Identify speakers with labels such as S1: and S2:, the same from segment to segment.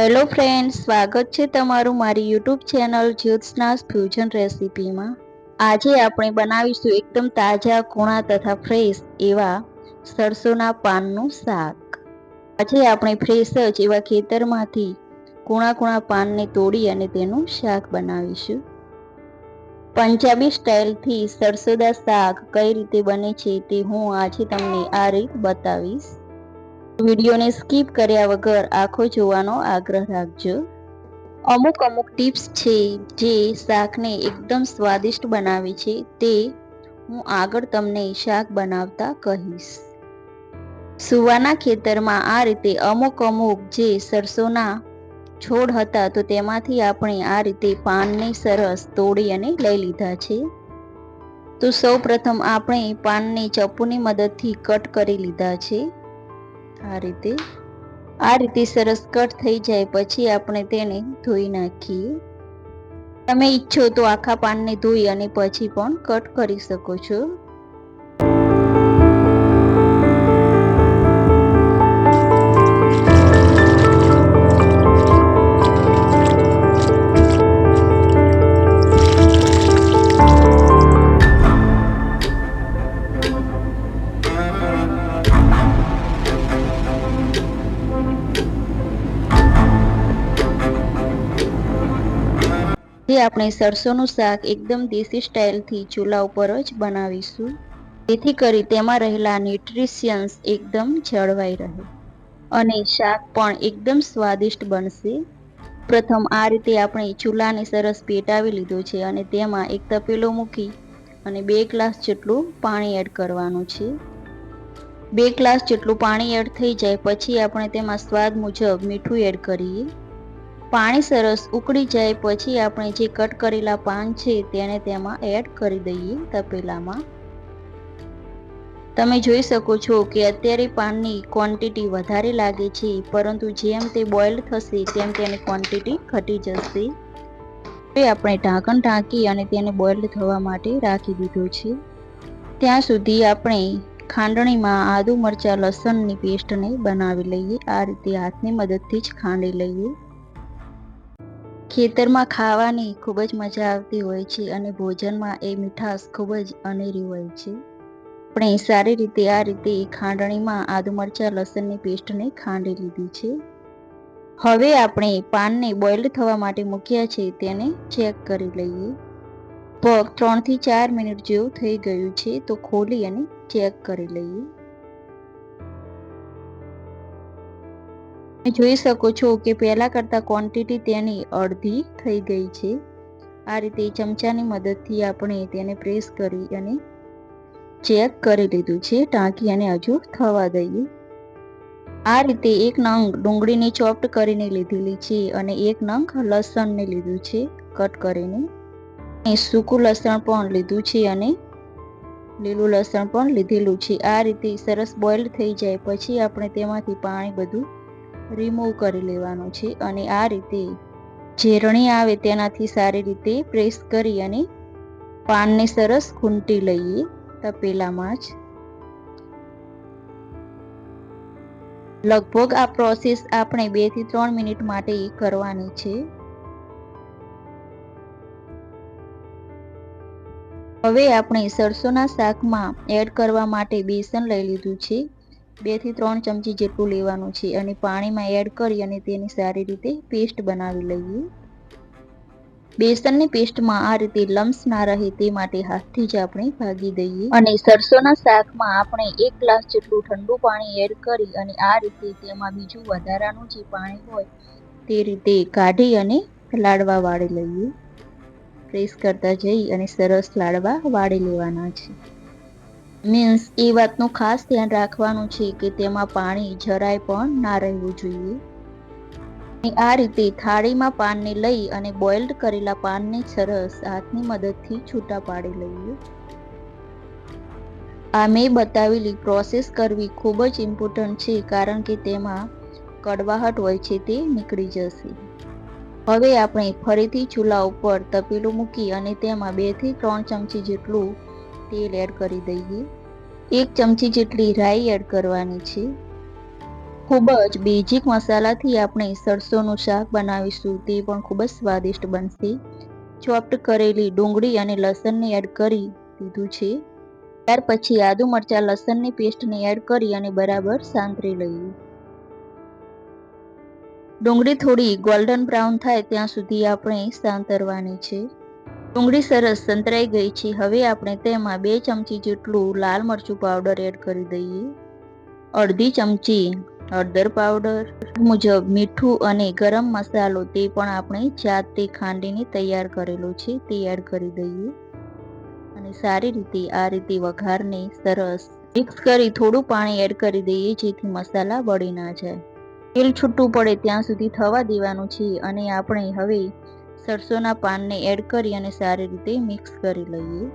S1: Hello friend સ્વાગત છે તમારું મારી યુટ્યુબ ચેનલ જ્યોત્સનાસ ફ્યુઝન રેસિપીમાં. આજે આપણે બનાવીશું એકદમ તાજા કૂણા તથા ફ્રેશ એવા સરસોના પાનનું શાક. આજે આપણે ફ્રેશ જ એવા ખેતરમાંથી કૂણા કૂણા પાનને તોડી અને તેનું શાક બનાવીશું. પંજાબી સ્ટાઇલથી સરસોદા શાક કઈ રીતે બને છે તે હું આજે તમને આ રીત બતાવીશ. વિડીયોને સ્કીપ કર્યા વગર આખો જોવાનો આગ્રહ રાખજો. અમુક અમુક ટિપ્સ છે જે શાકને એકદમ સ્વાદિષ્ટ બનાવે છે તે હું આગળ તમને શાક બનાવતા કહીશ. સુવાના ખેતરમાં આ રીતે અમુક અમુક જે સરસોના છોડ હતા તો તેમાંથી આપણે આ રીતે પાનને સરસ તોડી અને લઈ લીધા છે. તો સૌ પ્રથમ આપણે પાનને ચપ્પુની મદદથી કટ કરી લીધા છે. આ રીતે આ રીતે સરસ કટ થઈ જાય પછી આપણે તેને ધોઈ નાખીએ. તમે ઈચ્છો તો આખા પાનને ધોઈ અને પછી પણ કટ કરી શકો છો. જે આપણે સરસોનું શાક એકદમ દેશી સ્ટાઇલથી ચૂલા ઉપર જ બનાવીશું. જેથી કરી તેમાં રહેલા ન્યુટ્રિશિયન્સ એકદમ જળવાઈ રહે અને શાક પણ એકદમ સ્વાદિષ્ટ બનશે. પ્રથમ આ રીતે આપણે ચૂલાને સરસ પેટાવી લીધો છે અને તેમાં એક તપેલો મૂકી અને બે ગ્લાસ જેટલું પાણી એડ કરવાનું છે. બે ગ્લાસ જેટલું પાણી એડ થઈ જાય પછી આપણે તેમાં સ્વાદ મુજબ મીઠું એડ કરીએ. પાણી સરસ ઉકળી જાય પછી આપણે જે કટ કરેલા પાન છે તેને તેમાં એડ કરી દઈએ તપેલામાં. તમે જોઈ શકો છો કે અત્યારે પાનની ક્વોન્ટિટી વધારે લાગે છે, પરંતુ જેમ તે બોઇલ થશે તેમ તેની ક્વોન્ટિટી ઘટી જશે. હવે આપણે ઢાંકણ ઢાંકી અને તેને બોઇલ થવા માટે રાખી દીધું છે. ત્યાં સુધી આપણે ખાંડણીમાં આદુ મરચાં લસણની પેસ્ટને બનાવી લઈએ. આ રીતે હાથની મદદથી જ ખાંડી લઈએ. ખેતરમાં ખાવાની ખૂબ જ મજા આવતી હોય છે અને ભોજનમાં એ મીઠાશ ખૂબ જ અનેરી હોય છે. આપણે સારી રીતે આ રીતે ખાંડણીમાં આદુ મરચાં, લસણની પેસ્ટને ખાંડી લીધી છે. હવે આપણે પાનને બોઇલ થવા માટે મૂક્યા છે તેને ચેક કરી લઈએ. પગ ત્રણથી ચાર મિનિટ જેવું થઈ ગયું છે તો ખોલી અને ચેક કરી લઈએ. જોઈ શકો છો કે પહેલાં કરતાં ક્વોન્ટિટી તેની અડધી થઈ ગઈ છે. આ રીતે ચમચાની મદદથી આપણે તેને પ્રેસ કરી અને ચેક કરી લીધું છે. ટાંકી અને હજુ થવા દઈએ. આ રીતે એક નંગ ડુંગળીની ચોપ્ટ કરીને લીધેલી છે અને એક નંગ લસણને લીધું છે. કટ કરીને. સૂકું લસણ પણ લીધું છે અને લીલું લસણ પણ લીધેલું છે. આ રીતે સરસ બોઇલ થઈ જાય. પછી આપણે તેમાંથી પાણી બધું રિમૂવ કરી લેવાનું છે અને આ રીતે ઝેરણી આવે તેનાથી સારી રીતે પ્રેસ કરી અને પાનને સરસ ખૂંટી લઈએ તપેલામાં જ લગભગ આ પ્રોસેસ આપણે બેથી ત્રણ મિનિટ માટે કરવાની છે. હવે આપણે સરસોના શાકમાં એડ કરવા માટે બેસન લઈ લીધું છે. બેથી ત્રણ ચમચી જેટલું લેવાનું છે અને પાણીમાં એડ કરી અને તેની સારી રીતે પેસ્ટ બનાવી લઈએ. બેસનની પેસ્ટમાં આ રીતે લમ્સ ના રહે તે માટે હાથથી જ આપણે ભાગી દઈએ. અને સરસોના શાકમાં આપણે એક ગ્લાસ જેટલું ઠંડુ પાણી એડ કરી અને આ રીતે તેમાં બીજું વધારાનું જે પાણી હોય તે રીતે કાઢી અને લાડવા વાળી લઈએ. પ્રેસ કરતા જઈ અને સરસ લાડવા વાળી લેવાના છે. મીન્સ એ વાતનું ખાસ ધ્યાન રાખવાનું છે કે તેમાં પાણી જરાય પણ ના રહેવું જોઈએ. આ રીતે થાળીમાં પાનને લઈ અને બોઇલ્ડ કરેલા પાનને સરસ હાથની મદદથી છૂટા પાડી લઈએ. આ મેં બતાવેલી પ્રોસેસ કરવી ખૂબ જ ઇમ્પોર્ટન્ટ છે કારણ કે તેમાં કડવાહટ હોય છે તે નીકળી જશે. હવે આપણે ફરીથી ચૂલા ઉપર તપેલું મૂકી અને તેમાં બેથી ત્રણ ચમચી જેટલું તેલ એડ કરી દઈએ. એક ચમચી જેટલી રાઈ એડ કરવાની છે. ખૂબ જ બેઝિક મસાલાથી આપણે સરસોનું શાક બનાવીશું, તે પણ ખૂબ જ સ્વાદિષ્ટ બનશે. ચોપ્ટ કરેલી ડુંગળી અને લસણને એડ કરી દીધું છે. ત્યાર પછી આદુ મરચાં લસણની પેસ્ટને એડ કરી અને બરાબર સાંતરી લઈએ. ડુંગળી થોડી ગોલ્ડન બ્રાઉન થાય ત્યાં સુધી આપણે સાંતરવાની છે. ડુંગળી સરસ સંતરાઈ ગઈ છે. હવે આપણે તેમાં બે ચમચી જેટલું લાલ મરચું પાવડર એડ કરી દઈએ. અડધી ચમચી હળદર પાવડર મુજબ મીઠું અને ગરમ મસાલો તે પણ આપણે જાતે ખાંડીને તૈયાર કરેલો છે તે એડ કરી દઈએ. અને સારી રીતે આ રીતે વઘારને સરસ મિક્સ કરી થોડું પાણી એડ કરી દઈએ જેથી મસાલા બળી ના જાય. તેલ છૂટું પડે ત્યાં સુધી થવા દેવાનું છે અને આપણે હવે સરસોના પાનને એડ કરી અને સારી રીતે મિક્સ કરી લઈએ.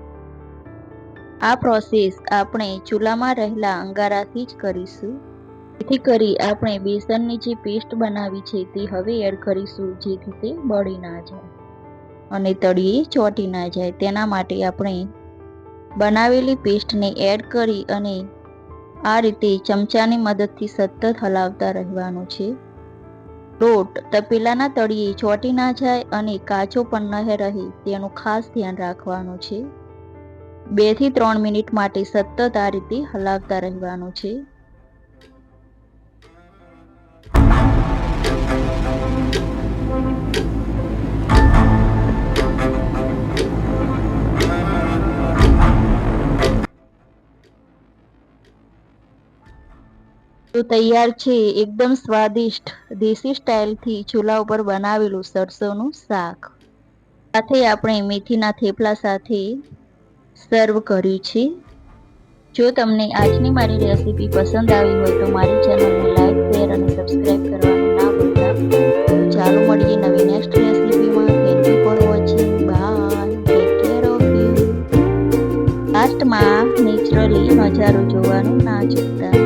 S1: આ પ્રોસેસ આપણે ચૂલામાં રહેલા અંગારાથી જ કરીશું. જેથી કરી આપણે બેસનની જે પેસ્ટ બનાવી છે તે હવે એડ કરીશું જેથી તે બળી ના જાય. અને તળીએ ચોટી ના જાય. તેના માટે આપણે બનાવેલી પેસ્ટને એડ કરી અને આ રીતે ચમચાની મદદથી સતત હલાવતા રહેવાનું છે. લોટ તપેલાના તળિયે ચોટી ના જાય અને કાચો પણ ન રહે, તેનું ખાસ ધ્યાન રાખવાનું છે. બેથી ત્રણ મિનિટ માટે સતત આ રીતે હલાવતા રહેવાનું છે. તો તૈયાર છે. એકદમ સ્વાદિષ્ટ દેશી સ્ટાઇલથી ચૂલા ઉપર બનાવેલું સરસોનું શાક. સાથે આપણે મેથીના થેપલા સાથે સર્વ કર્યું છે. જો તમને આજની મારી રેસીપી પસંદ આવી હોય તો મારી ચેનલને લાઈક, શેર અને સબસ્ક્રાઈબ કરવાનું ના ભૂલતા. ચાલો મળીએ નવી next રેસીપીમાં. Thank you for watching bye care of you લાસ્ટમાં નેચરલી નજારો જોવાનું ના ચૂકતા